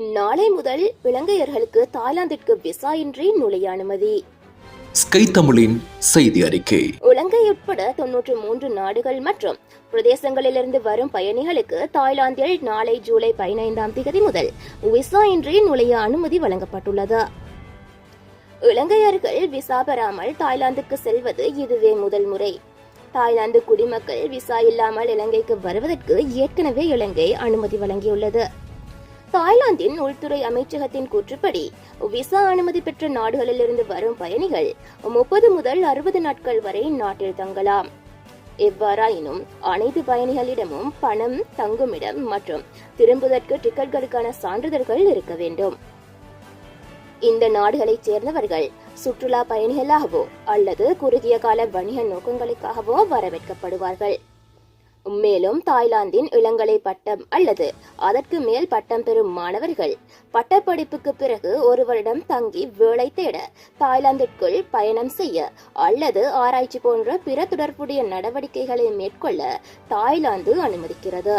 நாளை முதல் இலங்கையர்களுக்கு தாய்லாந்திற்கு விசா இன்றி நுழைய அனுமதி. ஸ்கை தமிழின் செய்தி அறிக்கை. இலங்கை உட்பட தொன்னூற்று மூன்று நாடுகள் மற்றும் பிரதேசங்களிலிருந்து வரும் பயணிகளுக்கு தாய்லாந்தில் நாளை ஜூலை பதினைந்தாம் தேதி முதல் விசா இன்றி நுழைய அனுமதி வழங்கப்பட்டுள்ளது. இலங்கையர்கள் விசா பெறாமல் தாய்லாந்துக்கு செல்வது இதுவே முதல் முறை. தாய்லாந்து குடிமக்கள் விசா இல்லாமல் இலங்கைக்கு வருவதற்கு ஏற்கனவே இலங்கை அனுமதி வழங்கியுள்ளது. தாய்லாந்தின் உள்துறை அமைச்சகத்தின் கூற்றுப்படி விசா அனுமதி பெற்ற நாடுகளிலிருந்து வரும் பயணிகள் முப்பது முதல் அறுபது நாட்கள் வரை நாட்டில் தங்கலாம். எவ்வாறாயினும் அனைத்து பயணிகளிடமும் பணம் தங்குமிடம் மற்றும் திரும்புவதற்கு டிக்கெட்களுக்கான சான்றிதழ்கள் இருக்க வேண்டும். இந்த நாடுகளைச் சேர்ந்தவர்கள் சுற்றுலா பயணிகளாகவோ அல்லது குறுகிய கால வணிக நோக்கங்களுக்காகவோ வரவேற்கப்படுவார்கள். மேலும் தாய்லாந்தின் இளங்கலை பட்டம் அல்லது அதற்கு மேல் பட்டம் பெறும் மாணவர்கள் பட்டப்படிப்புக்கு பிறகு ஒரு வருடம் தங்கி வேலை தேட தாய்லாந்திற்குள் பயணம் செய்ய அல்லது ஆராய்ச்சி போன்ற பிற தொடர்புடைய நடவடிக்கைகளை மேற்கொள்ள தாய்லாந்து அனுமதிக்கிறது.